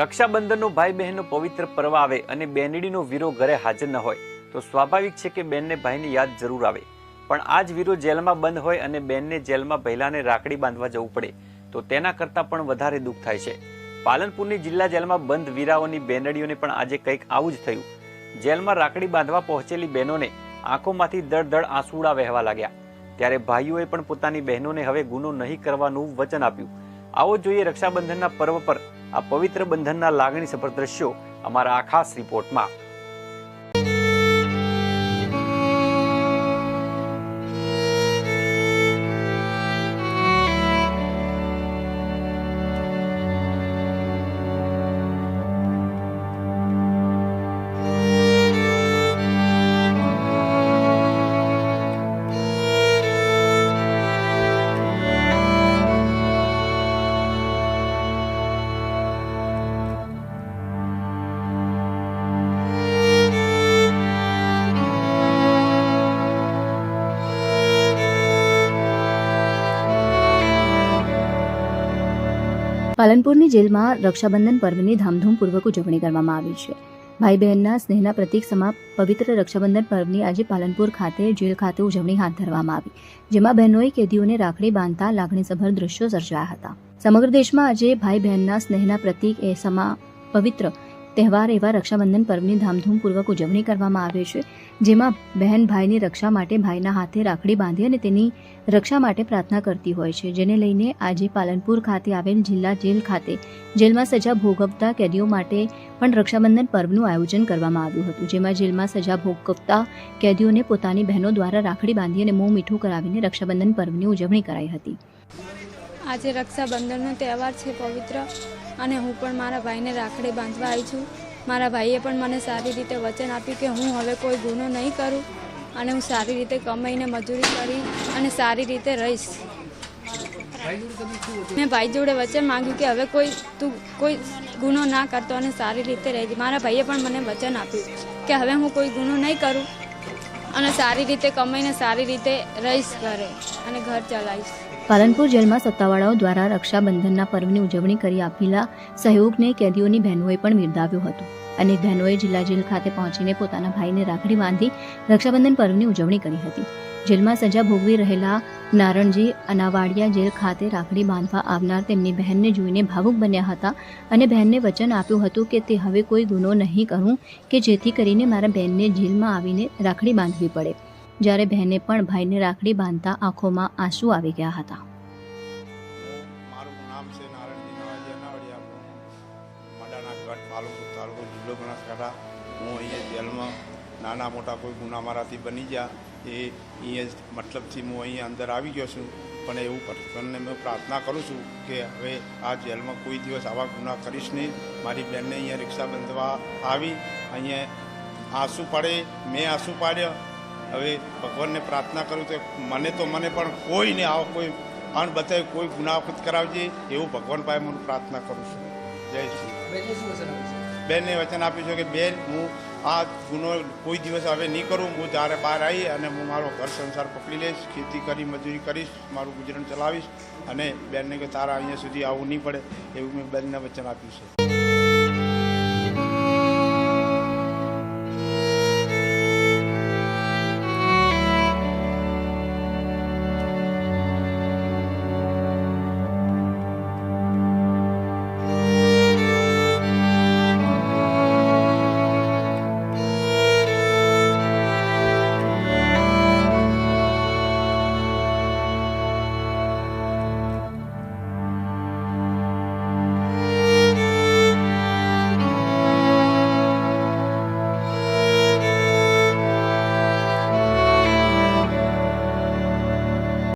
રક્ષાબંધનનો ભાઈ બહેનનો પવિત્ર પર્વ આવે અને બેનડીનો વીરો ઘરે હાજર ન હોય, તો સ્વાભાવિક છે કે બેનને ભાઈની યાદ જરૂર આવે. પણ આ જ વીરો જેલમાં બંધ હોય અને બેનને જેલમાં પહેલાને રાખડી બાંધવા જવું પડે, તો તેના કરતાં પણ વધારે દુઃખ થાય છે. પાલનપુરની જિલ્લા જેલમાં બંધ વીરાઓની બેનડીઓને પણ આજે કંઈક આવું જ થયું. જેલમાં રાખડી બાંધવા પહોંચેલી બહેનોને આંખોમાંથી દળ દળ આંસુડા વહેવા લાગ્યા. ત્યારે ભાઈઓએ પણ પોતાની બહેનોને હવે ગુનો નહીં કરવાનું વચન આપ્યું. આવો જોઈએ રક્ષાબંધનના પર્વ પર આ પવિત્ર બંધનના લાગણી સફર દ્રશ્યો અમારા આ ખાસ રિપોર્ટમાં પાલનપુરની જેલમાં રક્ષાબંધન પર્વની ધામધૂમપૂર્વક ઉજવણી કરવામાં આવી છે. ભાઈ બહેનના સ્નેહના પ્રતીક સમા પવિત્ર રક્ષાબંધન પર્વની આજે પાલનપુર ખાતે જેલ ખાતે ઉજવણી હાથ ધરવામાં આવી. જેમાં બહેનોએ કેદીઓને રાખડી બાંધતા લાગણીસભર દ્રશ્યો સર્જાયા હતા. સમગ્ર દેશમાં આજે ભાઈ બહેનના સ્નેહના પ્રતીક એ સમા પવિત્ર તહેવાર એવા રક્ષાબંધન પર્વની ધામધૂમપૂર્વક ઉજવણી કરવામાં આવે છે, જેમાં બહેન ભાઈની રક્ષા માટે ભાઈના હાથે રાખડી બાંધી અને તેની રક્ષા માટે પ્રાર્થના કરતી હોય છે. જેને લઈને આજે પાલનપુર ખાતે આવેલ જિલ્લા જેલ ખાતે જેલમાં સજા ભોગવતા કેદીઓ માટે પણ રક્ષાબંધન પર્વનું આયોજન કરવામાં આવ્યું હતું. જેમાં જેલમાં સજા ભોગવતા કેદીઓને પોતાની બહેનો દ્વારા રાખડી બાંધી અને મોં મીઠું કરાવીને રક્ષાબંધન પર્વની ઉજવણી કરાઈ હતી. આજે રક્ષાબંધનનો તહેવાર છે, પવિત્ર અને હું પણ મારા ભાઈને રાખડી બાંધવા આવી છું. મારા ભાઈએ પણ મને સારી રીતે વચન આપ્યું કે હું હવે કોઈ ગુનો નહીં કરું અને હું સારી રીતે કમાઈને મજૂરી કરી અને સારી રીતે રહીશ. મેં ભાઈ જોડે વચન માંગ્યું કે હવે કોઈ તું કોઈ ગુનો ના કરતો અને સારી રીતે રહેજે. મારા ભાઈએ પણ મને વચન આપ્યું કે હવે હું કોઈ ગુનો નહીં કરું અને સારી રીતે કમાઈને સારી રીતે રહીશ ઘરે અને ઘર ચલાવીશ. પાલનપુર જેલમાં સત્તાવાળાઓ દ્વારા રક્ષાબંધનના પર્વની ઉજવણી કરી આપેલા સહયોગને કેદીઓની બહેનોએ પણ બિરદાવ્યું હતું અનેક બહેનોએ જિલ્લા જેલ ખાતે પહોંચીને પોતાના ભાઈને રાખડી બાંધી રક્ષાબંધન પર્વની ઉજવણી કરી હતી. જેલમાં સજા ભોગવી રહેલા નારણજી અનાવાડિયા જેલ ખાતે રાખડી બાંધવા આવનાર તેમની બહેનને જોઈને ભાવુક બન્યા હતા અને બહેનને વચન આપ્યું હતું કે તે હવે કોઈ ગુનો નહીં કરું કે જેથી કરીને મારા બહેનને જેલમાં આવીને રાખડી બાંધવી પડે. જ્યારે બહેને પણ ભાઈને રાખડી બાંધતા આંખોમાં આંસુ આવી ગયા હતા. મારું નામ છે હું અહીંયા જેલમાં નાના મોટા કોઈ ગુના મારાથી બની ગયા. એ અહીંયા મતલબથી હું અહીંયા અંદર આવી ગયો છું. પણ એવું પરમેશ્વરને મેં પ્રાર્થના કરું છું કે હવે આ જેલમાં કોઈ દિવસ આવા ગુના કરીશ નહીં. મારી બહેનને અહીંયા રિક્ષા બંધવા આવી. અહીંયા આંસુ પડે, મેં આંસુ પાડ્યા. હવે ભગવાનને પ્રાર્થના કરું તો મને તો મને પણ કોઈને આવો કોઈ અણ બતાવી કોઈ ગુનાખત કરાવજે એવું ભગવાન પાસે હું પ્રાર્થના કરું છું. જય શ્રી બેનને વચન આપ્યું છે? કે બેન હું આ ગુનો કોઈ દિવસ હવે નહીં કરું હું જ્યારે બહાર આવી અને હું મારો ઘર સંસાર પકડી લઈશ ખેતી કરી મજૂરી કરીશ મારું ગુજરાન ચલાવીશ અને બેનને કે તારા અહીંયા સુધી આવવું નહીં પડે એવું મેં બેનને વચન આપ્યું છે.